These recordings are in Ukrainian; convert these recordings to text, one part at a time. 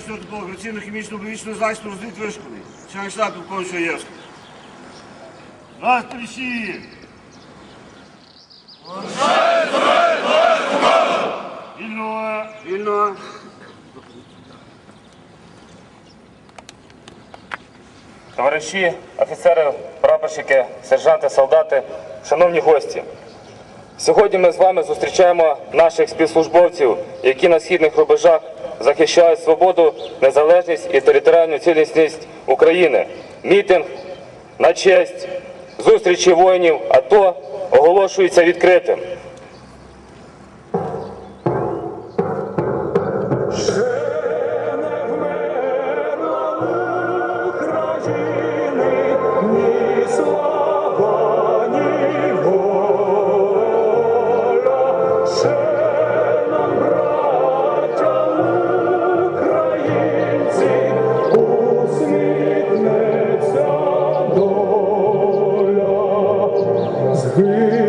Такого агресивно-хімічного біологічного захисту розвід вишколи. Член штату Ковчого Євського. Раз, товариші! Вільно! Вільно! Товариші, офіцери, прапорщики, сержанти, солдати, шановні гості. Сьогодні ми з вами зустрічаємо наших співслужбовців, які на східних рубежах захищають свободу, незалежність і територіальну цілісність України. Мітинг на честь зустрічі воїнів АТО оголошується відкритим. grace.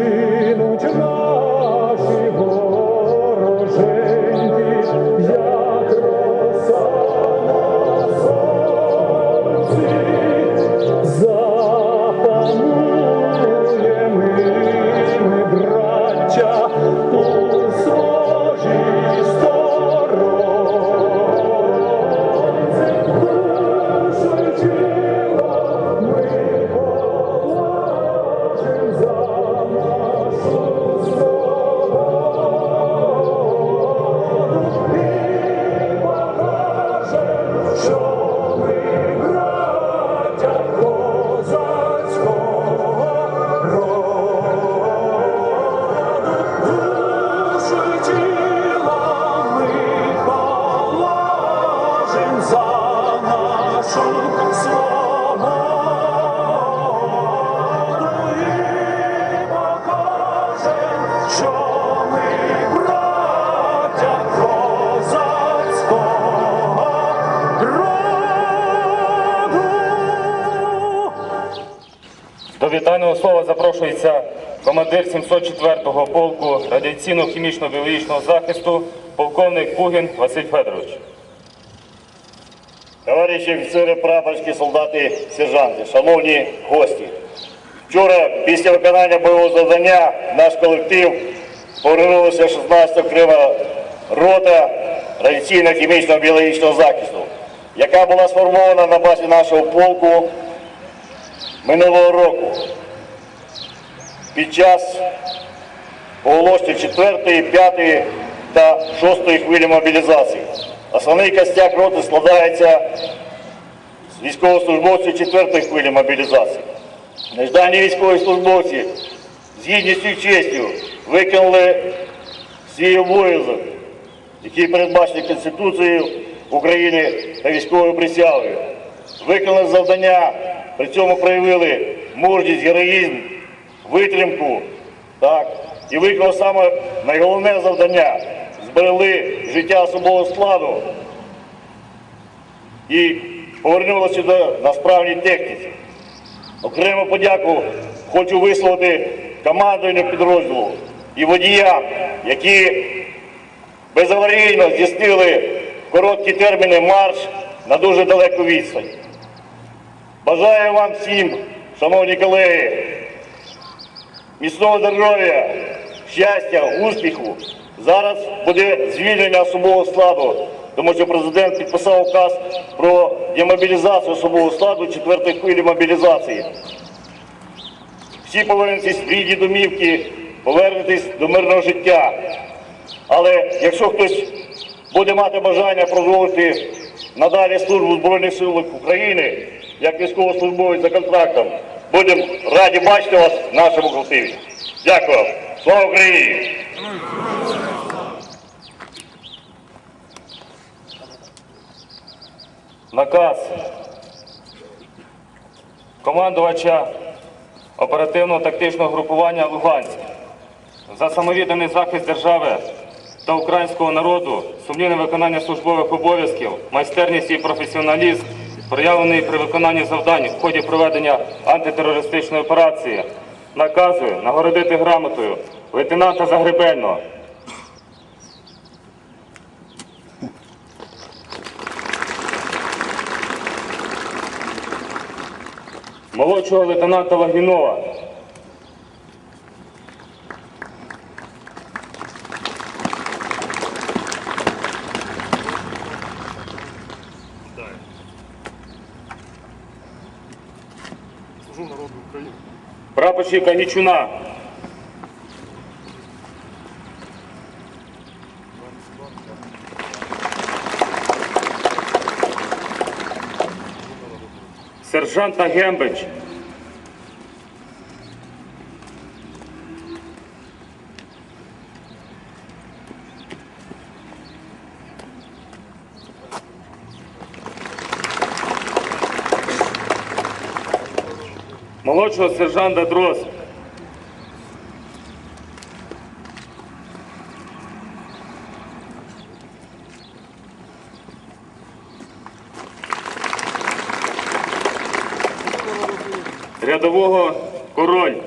Вітального слова запрошується командир 704-го полку радіаційно-хімічно-біологічного захисту, полковник Пугін Василь Федорович. Товариші офіцери, прапорські, солдати, сержанти, шановні гості. Вчора, після виконання бойового завдання, наш колектив повернулася 16 окрема рота радіаційно-хімічного біологічного захисту, яка була сформована на базі нашого полку минулого року. Під час оголошення 4, 5 та 6 хвилі мобілізації. Основний костяк роти складається з військовослужбовців 4 хвилі мобілізації. Неждані військові службовці з гідністю і честю виконали свій обов'язок, який передбачений Конституцією України та військовою присягою. Виконали завдання, при цьому проявили мужність, героїзм, витримку, так, і виконали саме найголовне завдання зберегли життя особового складу і повернулися сюди на техніці. Окрему подяку хочу висловити командуванню підрозділу і водіям, які безаварійно здійснили короткі терміни марш на дуже далеку відстань. Бажаю вам всім, шановні колеги, міцного здоров'я, щастя, успіху. Зараз буде звільнення особового складу, тому що президент підписав указ про демобілізацію особового складу четвертої хвилі мобілізації. Всі повернетесь в рідні домівки, повернетесь до мирного життя. Але якщо хтось буде мати бажання продовжити надалі службу Збройних силах України, як військовослужбовець за контрактом, будемо раді бачити вас в нашому колективі. Дякую. вам. Слава Україні! Наказ командувача оперативного тактичного групування Луганськ за самовідданий захист держави та українського народу, сумлінне виконання службових обов'язків, майстерність і професіоналізм, Проявлений при виконанні завдань в ході проведення антитерористичної операції, наказує нагородити грамотою лейтенанта Загребельного. Молодшого лейтенанта Лагінова. Прапорщика Гічуна. Сержанта Гембич. Молодшого сержанта Дрозд. Рядового король.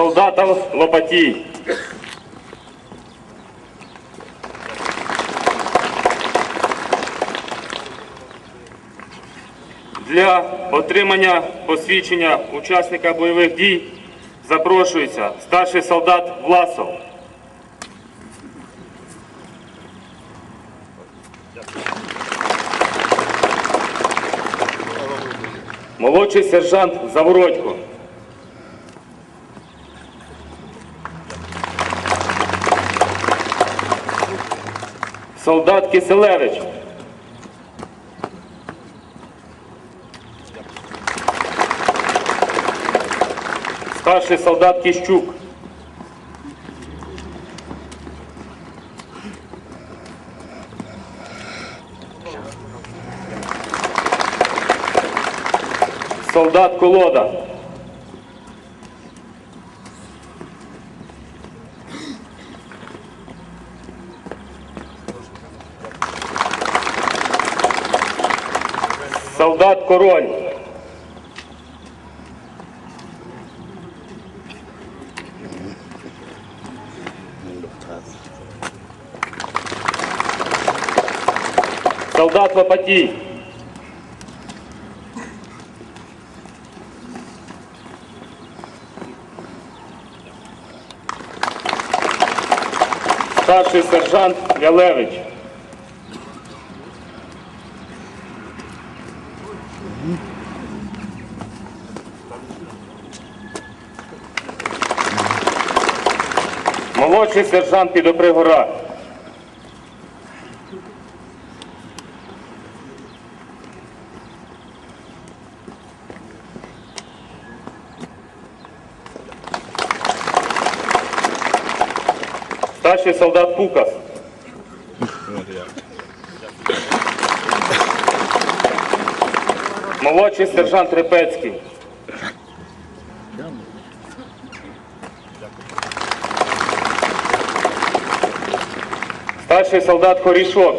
Солдатов Лопатій. Для отримання посвідчення учасника бойових дій запрошується старший солдат Власов. Молодший сержант Завородько. Солдат Киселевич. Старший солдат Кіщук. Солдат Колода. Солдат Король. Солдат Лопатій. Старший сержант Ялевич. Молодший сержант Підопригора. Старший солдат Пукас. Молодший сержант Репецький. Старший солдат Хорішок.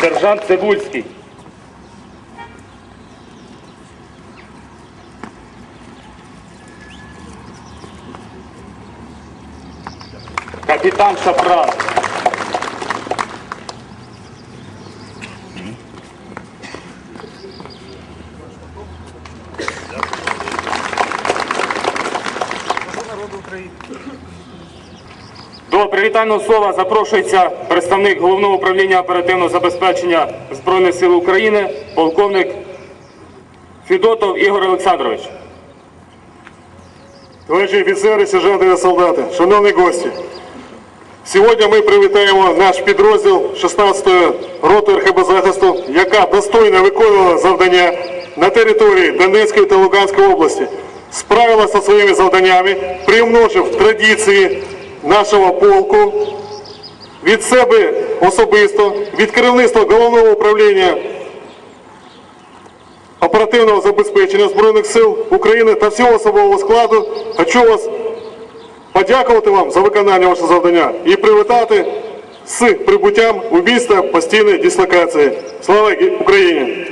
Сержант Цибульський. Капітан Шапран. Служу народу України. До привітального слова запрошується представник головного управління оперативного забезпечення Збройних сил України, полковник Федотов Ігор Олександрович. Товариші офіцери, сержанти та солдати, шановні гості, сьогодні ми привітаємо наш підрозділ 16-ї роти РХБ захисту, яка достойно виконувала завдання на території Донецької та Луганської області, справилася своїми завданнями, примножив традиції нашого полку від себе особисто, від керівництва головного управління оперативного забезпечення Збройних сил України та всього особового складу хочу вас подякувати вам за виконання вашого завдання і привітати з прибуттям у місто постійної дислокації. Слава Україні!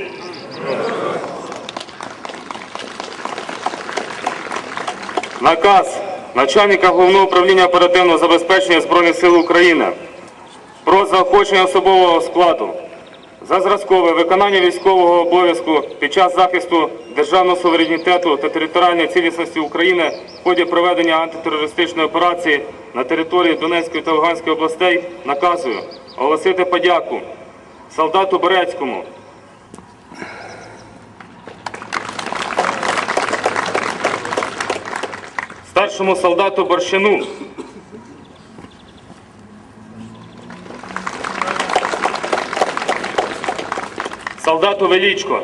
Наказ начальника головного управління оперативного забезпечення Збройних сил України про заохочення особового складу за зразкове виконання військового обов'язку під час захисту державного суверенітету та територіальної цілісності України в ході проведення антитерористичної операції на території Донецької та Луганської областей наказую оголосити подяку солдату Борецькому старшому солдату Борщину, солдату Величко,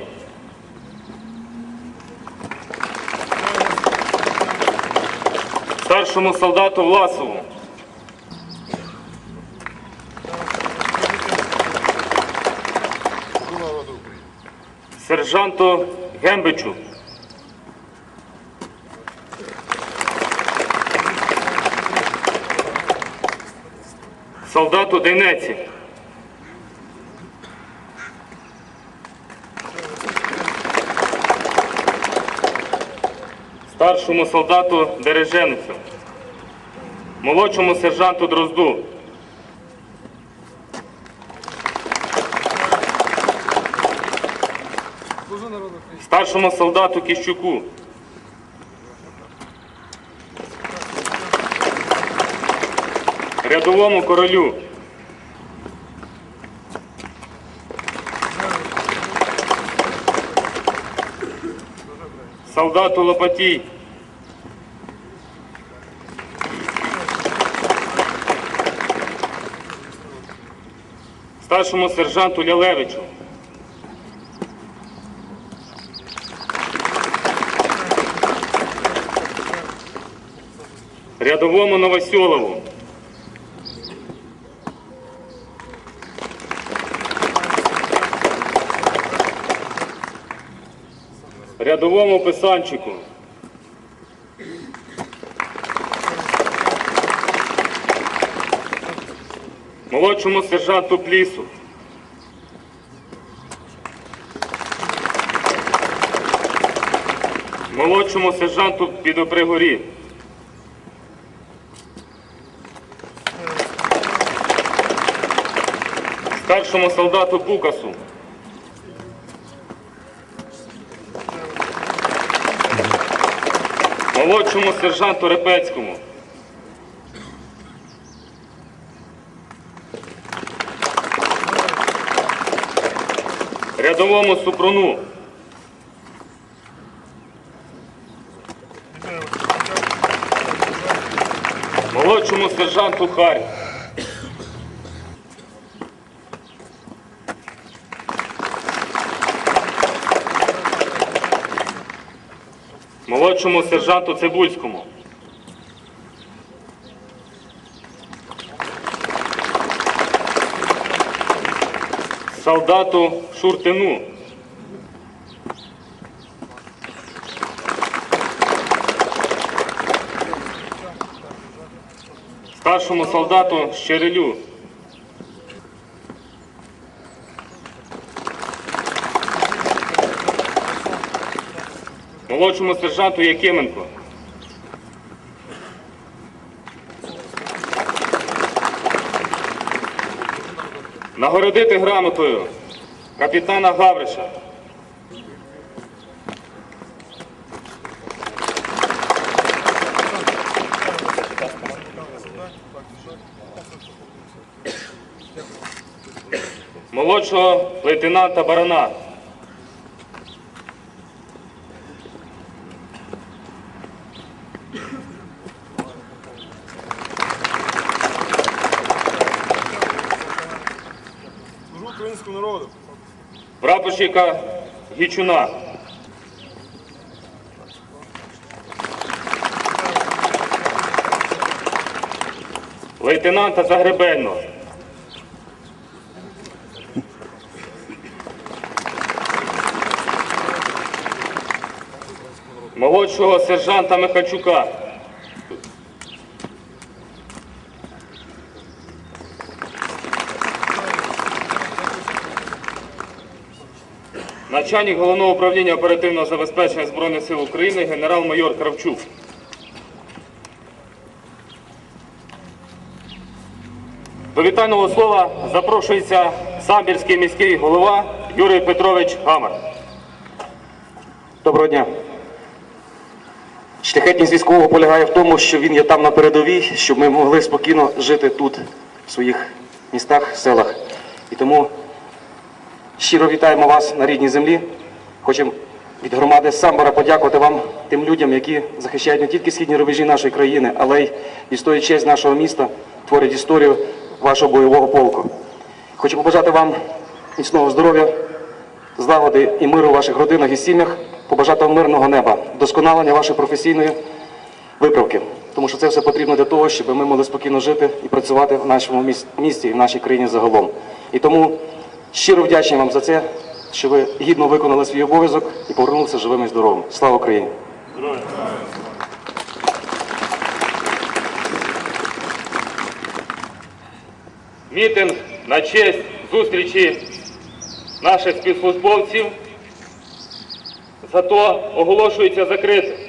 старшому солдату Власову, сержанту Гембичу. Солдату Дейнеці. Старшому солдату Дереженицю. Молодшому сержанту Дрозду. Старшому солдату Кіщуку. Рядовому королю. Солдату Лопатій. Старшому сержанту Лялевичу. Рядовому Новосьолову. Рядовому писанчику. Молодшому сержанту Плісу. Молодшому сержанту Підопригорі. Старшому солдату Букасу. Молодшому сержанту Репецькому. Рядовому Супруну. Молодшому сержанту Харь. Молодшому сержанту Цибульському. Солдату Шуртину. Старшому солдату Щерелю. Молодшому сержанту Якименко. Нагородити грамотою капітана Гавриша. Молодшого лейтенанта Барана. Прапорщика Гічуна. Лейтенанта Загребельного. Молодшого сержанта Михальчука. Начальник головного управління оперативного забезпечення Збройних сил України генерал-майор Кравчук. До вітального слова запрошується самбірський міський голова Юрій Петрович Гамар. Доброго дня. Шляхетність військового полягає в тому, що він є там на передовій, щоб ми могли спокійно жити тут, в своїх містах, селах. І тому щиро вітаємо вас на рідній землі. Хочемо від громади Самбора подякувати вам, тим людям, які захищають не тільки східні рубежі нашої країни, але й відстоюють честь нашого міста, творять історію вашого бойового полку. Хочу побажати вам міцного здоров'я, злагоди і миру у ваших родинах і сім'ях, побажати вам мирного неба, досконалення вашої професійної виправки. Тому що це все потрібно для того, щоб ми могли спокійно жити і працювати в нашому місті і в нашій країні загалом. І тому щиро вдячний вам за це, що ви гідно виконали свій обов'язок і повернулися живими і здоровими. Слава Україні! Мітинг на честь зустрічі наших співслужбовців зато оголошується закритим.